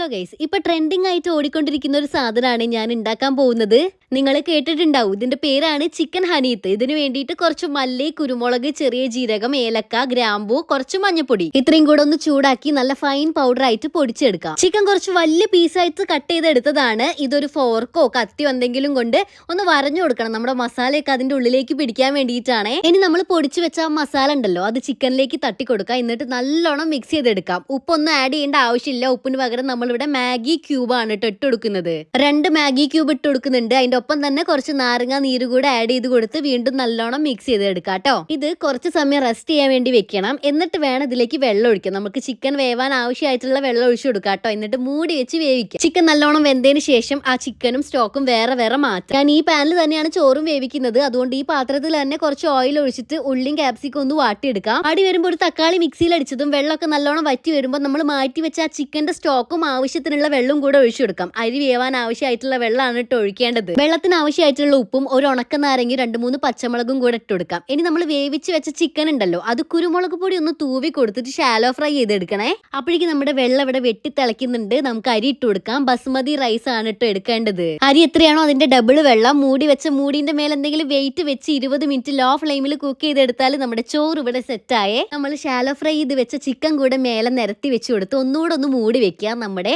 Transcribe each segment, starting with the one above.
Hello guys ഇപ്പൊ trending ആയിട്ട് ഓടിക്കൊണ്ടിരിക്കുന്ന ഒരു സാധനമാണ് ഞാൻ ഉണ്ടാക്കാൻ പോകുന്നത്. നിങ്ങൾ കേട്ടിട്ടുണ്ടാവും. ഇതിന്റെ പേരാണ് ചിക്കൻ ഹനീത്ത്. ഇതിന് വേണ്ടിയിട്ട് കുറച്ച് മല്ലി കുരുമുളക് ചെറിയ ജീരകം ഏലക്ക ഗ്രാമ്പു കുറച്ച് മഞ്ഞപ്പൊടി. ഇത്രയും കൂടെ ഒന്ന് ചൂടാക്കി നല്ല ഫൈൻ പൗഡർ ആയിട്ട് പൊടിച്ചെടുക്കാം. ചിക്കൻ കുറച്ച് വലിയ പീസായിട്ട് കട്ട് ചെയ്തെടുത്തതാണ്. ഇതൊരു ഫോർക്കോ കത്തിയോ എന്തെങ്കിലും കൊണ്ട് ഒന്ന് വരഞ്ഞു കൊടുക്കണം. നമ്മുടെ മസാലയൊക്കെ അതിന്റെ ഉള്ളിലേക്ക് പിടിക്കാൻ വേണ്ടിയിട്ടാണ്. ഇനി നമ്മൾ പൊടിച്ചു വെച്ച ആ മസാല ഉണ്ടല്ലോ അത് ചിക്കനിലേക്ക് തട്ടി കൊടുക്കാം എന്നിട്ട് നല്ലോണം മിക്സ് ചെയ്തെടുക്കാം. ഉപ്പൊന്നും ആഡ് ചെയ്യേണ്ട ആവശ്യമില്ല. ഉപ്പിന് പകരം നമ്മളിവിടെ മാഗി ക്യൂബാണ് കേട്ടോ ഇട്ട് കൊടുക്കുന്നത്. രണ്ട് മാഗി ക്യൂബ് ഇട്ട് കൊടുക്കുന്നുണ്ട്. അതിന്റെ ഒപ്പം തന്നെ കുറച്ച് നാരങ്ങ നീര് കൂടെ ആഡ് ചെയ്ത് കൊടുത്ത് വീണ്ടും നല്ലോണം മിക്സ് ചെയ്തെടുക്കാം കേട്ടോ ഇത് കുറച്ച് സമയം റെസ്റ്റ് ചെയ്യാൻ വേണ്ടി വെക്കണം. എന്നിട്ട് വേണം ഇതിലേക്ക് വെള്ളം ഒഴിക്കാം നമുക്ക് ചിക്കൻ വേവാൻ ആവശ്യമായിട്ടുള്ള വെള്ളം ഒഴിച്ചു കൊടുക്കാം കേട്ടോ എന്നിട്ട് മൂടി വെച്ച് വേവിക്കാം. ചിക്കൻ നല്ലോണം വെന്തതിന് ശേഷം ആ ചിക്കനും സ്റ്റോക്കും വേറെ വേറെ മാറ്റാം. ഞാൻ ഈ പാനിൽ തന്നെയാണ് ചോറും വേവിക്കുന്നത്. അതുകൊണ്ട് ഈ പാത്രത്തിൽ തന്നെ കുറച്ച് ഓയിൽ ഒഴിച്ചിട്ട് ഉള്ളിയും ക്യാപ്സിക്കും ഒന്ന് വാട്ടിയെടുക്കാം. അടി വരുമ്പോൾ ഒരു തക്കാളി മിക്സിയിൽ അടിച്ചതും വെള്ളമൊക്കെ നല്ലോണം വറ്റി വരുമ്പോൾ നമ്മൾ മാറ്റി വെച്ച ആ ചിക്കന്റെ സ്റ്റോക്കും ആവശ്യത്തിനുള്ള വെള്ളം കൂടെ ഒഴിച്ചു കൊടുക്കാം. അരി വേവാൻ ആവശ്യമായിട്ടുള്ള വെള്ളമാണ് ഇട്ട് ഒഴിക്കേണ്ടത്. വെള്ളത്തിന് ആവശ്യമായിട്ടുള്ള ഉപ്പും ഒരു ഉണക്ക നാരങ്ങയും രണ്ട് മൂന്ന് പച്ചമുളകും കൂടെ ഇട്ട് കൊടുക്കാം. ഇനി നമ്മൾ വേവിച്ച് വെച്ച ചിക്കൻ ഉണ്ടല്ലോ അത് കുരുമുളക് പൊടി ഒന്ന് തൂവി കൊടുത്തിട്ട് ഷാലോ ഫ്രൈ ചെയ്തെടുക്കണേ. അപ്പോഴേക്കും നമ്മുടെ വെള്ളം ഇവിടെ വെട്ടി തിളയ്ക്കുന്നുണ്ട് നമുക്ക് അരി ഇട്ട് കൊടുക്കാം. ബസ്മതി റൈസ് ആണ് ഇട്ട് എടുക്കേണ്ടത്. അരി എത്രയാണോ അതിന്റെ ഡബിൾ വെള്ളം. മൂടി വെച്ച മൂടിന്റെ മേലെ എന്തെങ്കിലും വെയിറ്റ് വെച്ച് ഇരുപത് മിനിറ്റ് ലോ ഫ്ലെയിമിൽ കുക്ക് ചെയ്തെടുത്താൽ നമ്മുടെ ചോറ് ഇവിടെ സെറ്റായേ നമ്മൾ ഷാലോ ഫ്രൈ ചെയ്ത് വെച്ച ചിക്കൻ കൂടെ മേലെ നിരത്തി വെച്ച് കൊടുത്ത് ഒന്നുകൂടെ ഒന്ന് മൂടി വെക്കുക. നമ്മുടെ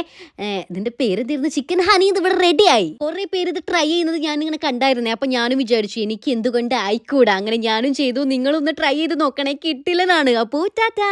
ഇതിന്റെ പേര് തീർന്ന് ചിക്കൻ ഹണി ഇത് ഇവിടെ റെഡിയായി കുറെ പേര് ഇത് ട്രൈ ചെയ്യുന്നത് ഞാനിങ്ങനെ കണ്ടായിരുന്നേ. അപ്പം ഞാനും വിചാരിച്ചു എനിക്ക് എന്തുകൊണ്ട് ആയിക്കൂടാ? അങ്ങനെ ഞാനും ചെയ്തു. നിങ്ങളൊന്ന് ട്രൈ ചെയ്ത് നോക്കണേ. കിട്ടില്ലെന്നാണ്. അപ്പോൾ ടാറ്റാ.